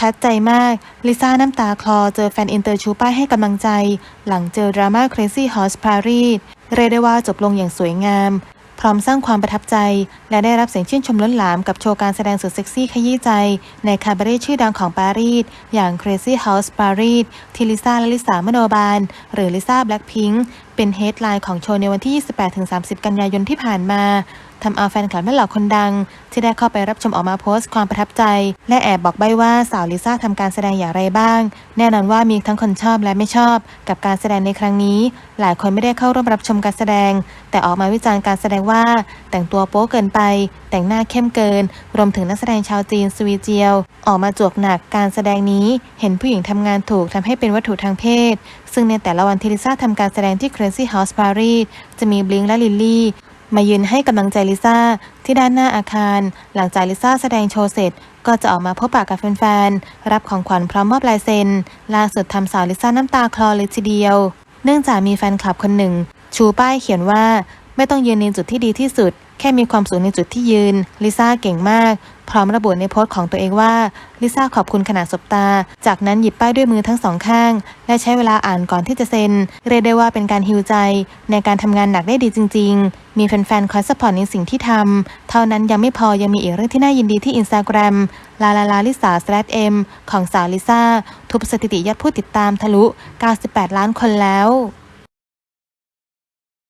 ทัดใจมาก ลิซ่าน้ำตาคลอเจอแฟนอินเตอร์ชูป้ายให้กำลังใจ หลังเจอดราม่า Crazy Horse Paris เรียกได้ว่าจบลงอย่างสวยงาม พร้อมสร้างความประทับใจ และได้รับเสียงชื่นชมล้นหลามกับโชว์การแสดงสุดเซ็กซี่ขยี้ใจ ในคาบาเร่ชื่อดังของปารีสอย่าง Crazy House Paris ที่ลิซ่าและลิสามโนบาล หรือลิซ่าแบล็ p พิง k เป็นเฮดไลน์ของโชว์ในวันที่ 28-30 กันยายนที่ผ่านมา ทำเอาแฟนคลับและเหล่าคนดัง ที่ได้เข้าไปรับชมออกมาโพสต์ความประทับใจ และแอบบอกใบ้ว่าสาวลิซ่าทำการแสดงอย่างไรบ้าง แน่นอนว่ามีทั้งคนชอบและไม่ชอบ กับการแสดงในครั้งนี้ หลายคนไม่ได้เข้าร่วมรับชมการแสดง แต่ออกมาวิจารณ์การแสดงว่า แต่งตัวโป๊เกินไป แต่งหน้าเข้มเกิน รวมถึงนักแสดงชาวจีนสวีเจียว ออกมาจวกหนักการแสดงนี้ เห็นผู้หญิงทำงานถูกทำให้เป็นวัตถุทางเพศ ซึ่งในแต่ละวันที่ลิซ่าทำการแสดงที่ Crazy House Paris จะมีบลิงและลิลลี่ มายืนให้กำลังใจลิซ่าที่ด้านหน้าอาคาร หลังจากลิซ่าแสดงโชว์เสร็จ ก็จะออกมาพบปะกับแฟนๆ รับของขวัญพร้อมมอบลายเซ็นล่าสุดทำสาวลิซ่าน้ำตาคลอเลยทีเดียว เนื่องจากมีแฟนคลับคนหนึ่ง ชูป้ายเขียนว่า ไม่ต้องยืนในจุดที่ดีที่สุด แค่มีความสูงในจุดที่ยืน ลิซ่าเก่งมาก พร้อมระบุในโพสต์ของตัวเองว่า ลิซ่าขอบคุณขนาดสบตา จากนั้นหยิบป้ายด้วยมือทั้งสองข้าง และใช้เวลาอ่านก่อนที่จะเซ็น เรียกได้ว่าเป็นการฮิวใจ ในการทำงานหนักได้ดีจริง ๆ มีแฟนๆ คอยสปอร์ตในสิ่งที่ทำ เท่านั้นยังไม่พอยังมีอีกเรื่องที่น่ายินดีที่อินสตาแกรมลาลาลาลิสาสแลเอ็มของสาวลิซ่าทุบสถิติยอดผู้ติดตามทะลุ 98 ล้านคนแล้ว